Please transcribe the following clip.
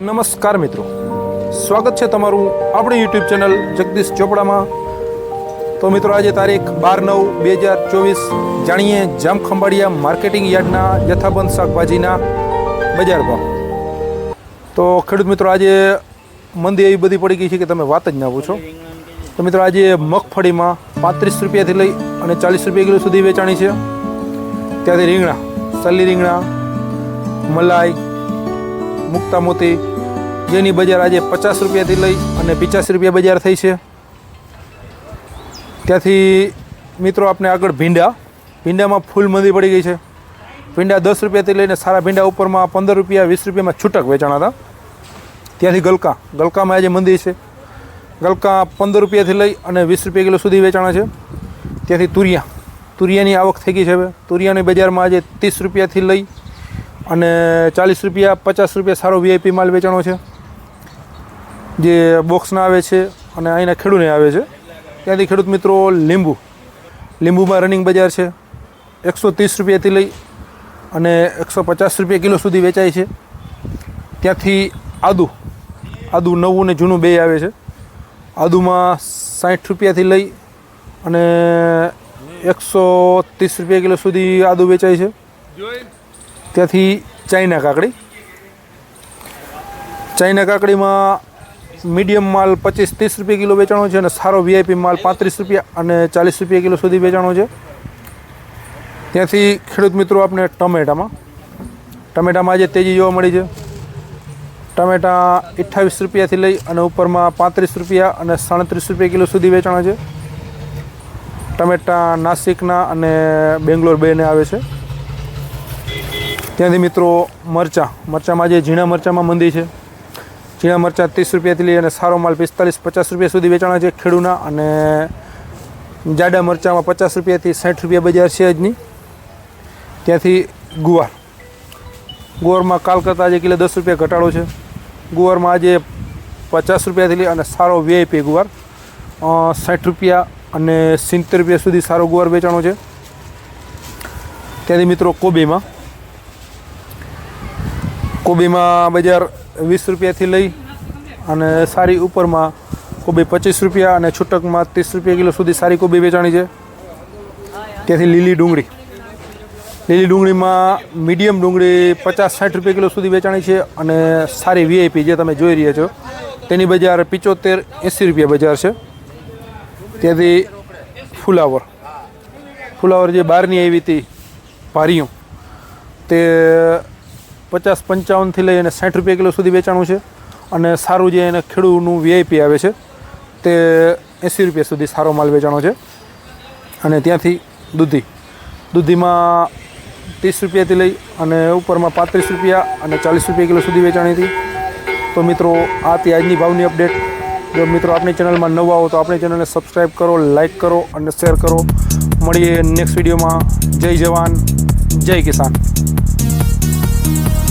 નમસ્કાર મિત્રો. સ્વાગત છે તમારું આપણી યુટ્યુબ ચેનલ જગદીશ ચોપડામાં. તો મિત્રો, આજે તારીખ બાર નવ બે હજાર ચોવીસ જાણીએ જામખંભાળિયા માર્કેટિંગ યાર્ડના જથ્થાબંધ શાકભાજીના બજાર ભાવ. તો ખેડૂત મિત્રો, આજે મંદી એવી બધી પડી ગઈ છે કે તમે વાત જ ના પૂછો. તો મિત્રો, આજે મગફળીમાં પાંત્રીસ રૂપિયાથી લઈ અને ચાલીસ રૂપિયા કિલો સુધી વેચાણી છે. ત્યાંથી રીંગણા સલ્લી રીંગણા, મલાઈ મુક્તા મોતી જેની બજાર આજે પચાસ રૂપિયાથી લઈ અને પિચાસી રૂપિયા બજાર થઈ છે. ત્યાંથી મિત્રો આપણે આગળ ભીંડા. ભીંડામાં ફૂલ મંદી પડી ગઈ છે. ભીંડા દસ રૂપિયાથી લઈને સારા ભીંડા ઉપરમાં પંદર રૂપિયા, વીસ રૂપિયામાં છૂટક વેચાણા હતા. ત્યાંથી ગલકા. ગલકામાં આજે મંદી છે. ગલકા પંદર રૂપિયાથી લઈ અને વીસ રૂપિયા કિલો સુધી વેચાણા છે. ત્યાંથી તુરિયા. તુરિયાની આવક થઈ ગઈ છે હવે. તુરિયાની બજારમાં આજે ત્રીસ રૂપિયાથી લઈ અને ચાલીસ રૂપિયા, પચાસ રૂપિયા સારો વીઆઈપી માલ વેચાણો છે. જે બોક્સના આવે છે અને અહીંના ખેડૂને આવે છે. ત્યાંથી ખેડૂત મિત્રો લીંબુ. લીંબુમાં રનિંગ બજાર છે. એકસો ત્રીસ રૂપિયાથી લઈ અને એકસો પચાસ રૂપિયા કિલો સુધી વેચાય છે. ત્યાંથી આદુ. આદુ નવું ને જૂનું બે આવે છે. આદુમાં સાઠ રૂપિયાથી લઈ અને એકસો ત્રીસ રૂપિયા કિલો સુધી આદુ વેચાય છે. ત્યાંથી ચાઇના કાકડી. ચાઇના કાકડીમાં મીડિયમ માલ પચીસ ત્રીસ રૂપિયા કિલો વેચાણો છે અને સારો વીઆઈપી માલ પાંત્રીસ રૂપિયા અને ચાલીસ રૂપિયા કિલો સુધી વેચાણો છે. ત્યાંથી ખેડૂત મિત્રો આપણે ટમેટામાં. ટમેટામાં આજે તેજી જોવા મળી છે. ટમેટા અઠ્ઠાવીસ રૂપિયાથી લઈ અને ઉપરમાં પાંત્રીસ રૂપિયા અને સાડત્રીસ રૂપિયા કિલો સુધી વેચાણા છે. ટમેટા નાસિકના અને બેંગ્લોર બેને આવે છે. ત્યાંથી મિત્રો મરચાં, મરચાંમાં જે ઝીણા મરચાંમાં મંદી છે, ઝીણા મરચાં ત્રીસ રૂપિયાથી લઈ અને સારો માલ પિસ્તાલીસ, પચાસ રૂપિયા સુધી વેચાણા છે ખેડૂના અને જાડા મરચાંમાં પચાસ રૂપિયાથી સાઠ રૂપિયા બજાર છે આજની. ત્યાંથી ગુવાર. ગુવારમાં કાલ કરતાં આજે કિલો દસ રૂપિયા ઘટાડો છે. ગુવારમાં આજે પચાસ રૂપિયાથી લઈ અને સારો વીઆઈપી ગુવાર. સાઠ રૂપિયા અને સિત્તેર રૂપિયા સુધી સારો ગુવાર વેચાણો છે. ત્યાંથી મિત્રો કોબીમાં. કોબીમાં બજાર વીસ રૂપિયાથી લઈ અને સારી ઉપરમાં કોબી પચીસ રૂપિયા અને છૂટકમાં ત્રીસ રૂપિયા કિલો સુધી સારી કોબી વેચાણી છે. ત્યાંથી લીલી ડુંગળી. લીલી ડુંગળીમાં મીડિયમ ડુંગળી પચાસ સાઠ રૂપિયા કિલો સુધી વેચાણી છે અને સારી વીઆઈપી જે તમે જોઈ રહ્યા છો, તેની બજાર પિચોતેર એંસી રૂપિયા બજાર છે. ત્યાંથી ફુલાવર. ફુલાવર જે બહારની આવી હતી ભારીઓ, તે પચાસ પંચાવનથી લઈ અને સાઠ રૂપિયા કિલો સુધી વેચાણું છે અને સારું જે એને ખેડૂતનું વીઆઈપી આવે છે તે એંસી રૂપિયા સુધી સારો માલ વેચાણો છે. અને ત્યાંથી દૂધી. દૂધીમાં ત્રીસ રૂપિયાથી લઈ અને ઉપરમાં પાંત્રીસ રૂપિયા અને ચાલીસ રૂપિયા કિલો સુધી વેચાણી હતી. તો મિત્રો, આ તે આજની ભાવની અપડેટ. જો મિત્રો આપણી ચેનલમાં નવા હો તો આપણી ચેનલને સબસ્ક્રાઈબ કરો લાઈક કરો અને શેર કરો. મળીએ નેક્સ્ટ વિડીયોમાં. જય જવાન, જય કિસાન. Thank you.